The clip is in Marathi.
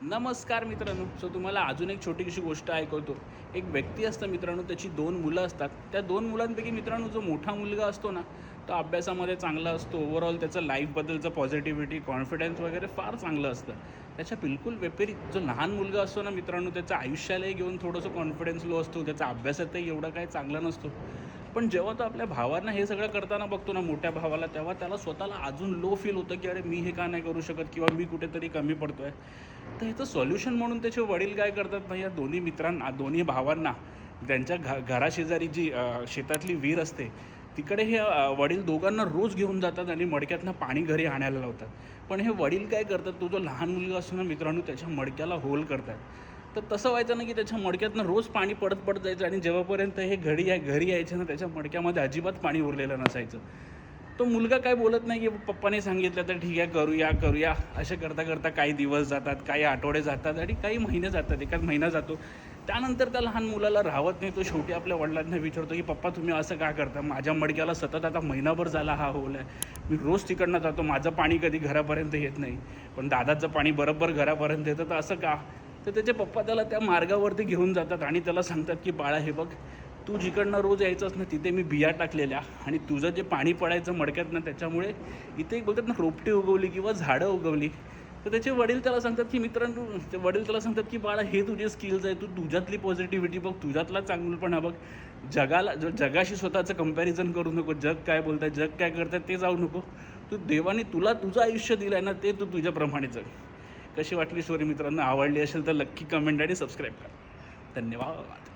नमस्कार मित्रांनो. सो तुम्हाला अजून एक छोटीशी गोष्ट ऐकवतो. एक व्यक्ती असतं मित्रांनो त्याची दोन मुलं असतात. त्या दोन मुलांपैकी मित्रांनो जो मोठा मुलगा असतो ना तो अभ्यासामध्ये चांगला असतो. ओव्हरऑल त्याचं लाईफबद्दलचं पॉझिटिव्हिटी कॉन्फिडन्स वगैरे फार चांगलं असतं. त्याच्या बिलकुल विपरीत जो लहान मुलगा असतो ना मित्रांनो त्याचं आयुष्यालाही घेऊन थोडंसं कॉन्फिडन्स लो असतो. त्याचा अभ्यासातही एवढा काही चांगला नसतो. पण जेव्हा तो आपल्या भावांना हे सगळं करताना बघतो ना मोठ्या भावाला तेव्हा त्याला स्वतःला अजून लो फील होतं की अरे मी हे का नाही करू शकत किंवा मी कुठेतरी कमी पडतोय. तर ह्याचं सोल्युशन म्हणून त्याचे वडील काय करतात ना या दोन्ही मित्रांना दोन्ही भावांना त्यांच्या घ घराशेजारी जी शेतातली विहीर असते तिकडे हे वडील दोघांना रोज घेऊन जातात आणि मडक्यातनं पाणी घरी आणायला लावतात. पण हे वडील काय करतात तो जो लहान मुलगा असतो ना मित्रांनो त्याच्या मडक्याला होल करतात तर तसं व्हायचं ना की त्याच्या मडक्यातनं रोज पाणी पडत पडत जायचं आणि जेव्हापर्यंत हे घडी आहे घरी यायचं ना त्याच्या मडक्यामध्ये अजिबात पाणी उरलेलं नसायचं. तो मुलगा काय बोलत नाही की पप्पाने सांगितलं तर ठीक आहे करूया करूया. असे करता करता काही दिवस जातात काही आठवडे जातात आणि काही महिने जातात एखाद महिना जातो. त्यानंतर त्या लहान मुलाला राहत नाही तो शेवटी आपल्या वडिलांना विचारतो की पप्पा तुम्ही असं का करता? माझ्या मडक्याला सतत आता महिनाभर झाला हा होल आहे. मी रोज तिकडनं जातो माझं पाणी कधी घरापर्यंत येत नाही. पण दादाचं पाणी बरोबर घरापर्यंत येतं तर असं का? तर त्याचे पप्पा त्याला त्या मार्गावरती घेऊन जातात आणि त्याला सांगतात की बाळा हे बघ तू जिकडनं रोज यायचंस ना तिथे मी बिया टाकलेल्या आणि तुझं जे पाणी पडायचं मडक्यात ना त्याच्यामुळे इथे एक बोलतात ना रोपटी उगवली किंवा झाडं उगवली. तर त्याचे वडील त्याला सांगतात की मित्रांनो ते वडील त्याला सांगतात की बाळा हे तुझे स्किल्स आहे तू तुझ्यातली पॉझिटिव्हिटी बघ तुझ्यातला चांगलपणा बघ. जगाला ज- जगाशी स्वतःचं कंपॅरिझन करू नको जग काय बोलतंय जग काय करतात ते जाऊ नको. तू देवाने तुला तुझं आयुष्य दिलं आहे ना ते तू तुझ्याप्रमाणे जग कशी वाटली स्टोरी मित्रांनो? आवडली असेल तर नक्की कमेंट आणि सबस्क्राईब करा. धन्यवाद.